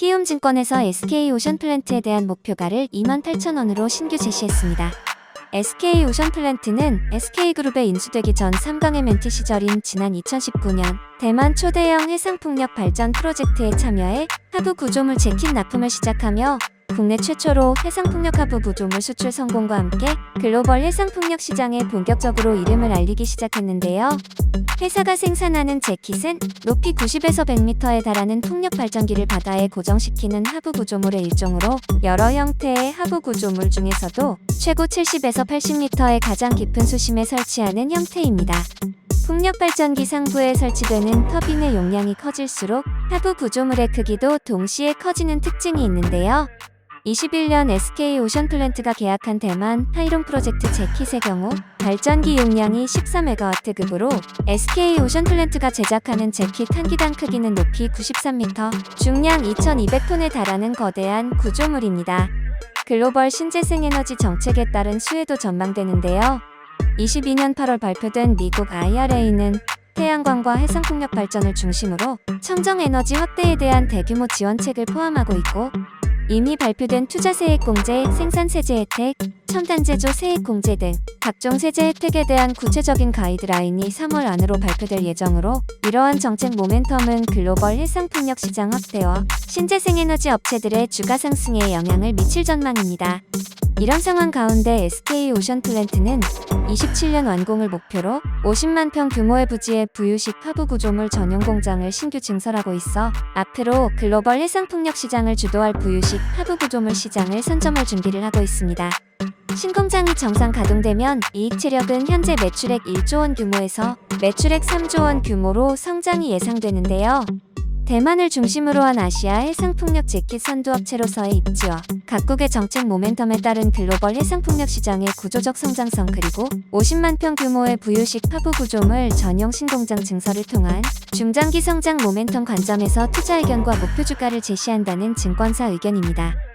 키움증권에서 SK 오션플랜트에 대한 목표가를 28,000원으로 신규 제시했습니다. SK 오션플랜트는 SK그룹에 인수되기 전 3강의 멘티 시절인 지난 2019년 대만 초대형 해상풍력 발전 프로젝트에 참여해 하부 구조물 재킷 납품을 시작하며 국내 최초로 해상풍력 하부 구조물 수출 성공과 함께 글로벌 해상풍력 시장에 본격적으로 이름을 알리기 시작했는데요. 회사가 생산하는 재킷은 높이 90에서 100m에 달하는 풍력 발전기를 바다에 고정시키는 하부 구조물의 일종으로 여러 형태의 하부 구조물 중에서도 최고 70에서 80m의 가장 깊은 수심에 설치하는 형태입니다. 풍력 발전기 상부에 설치되는 터빈의 용량이 커질수록 하부 구조물의 크기도 동시에 커지는 특징이 있는데요. 21년 SK 오션플랜트가 계약한 대만 하이롱 프로젝트 재킷의 경우 발전기 용량이 14메가와트급으로 SK 오션플랜트가 제작하는 재킷 한 기당 크기는 높이 93m, 중량 2,200톤에 달하는 거대한 구조물입니다. 글로벌 신재생 에너지 정책에 따른 수혜도 전망되는데요. 22년 8월 발표된 미국 IRA는 태양광과 해상풍력 발전을 중심으로 청정에너지 확대에 대한 대규모 지원책을 포함하고 있고 이미 발표된 투자 세액 공제, 생산 세제 혜택, 첨단 제조 세액 공제 등 각종 세제 혜택에 대한 구체적인 가이드라인이 3월 안으로 발표될 예정으로 이러한 정책 모멘텀은 글로벌 해상풍력 시장 확대와 신재생 에너지 업체들의 주가 상승에 영향을 미칠 전망입니다. 이런 상황 가운데 SK 오션플랜트는 27년 완공을 목표로 50만 평 규모의 부지에 부유식 하부 구조물 전용 공장을 신규 증설하고 있어 앞으로 글로벌 해상풍력 시장을 주도할 부유식 하부 구조물 시장을 선점할 준비를 하고 있습니다. 신공장이 정상 가동되면 이익 체력은 현재 매출액 1조 원 규모에서 매출액 3조 원 규모로 성장이 예상되는데요. 대만을 중심으로 한 아시아 해상풍력 재킷 선두업체로서의 입지와 각국의 정책 모멘텀에 따른 글로벌 해상풍력 시장의 구조적 성장성 그리고 50만 평 규모의 부유식 하부 구조물 전용 신공장 증설을 통한 중장기 성장 모멘텀 관점에서 투자 의견과 목표 주가를 제시한다는 증권사 의견입니다.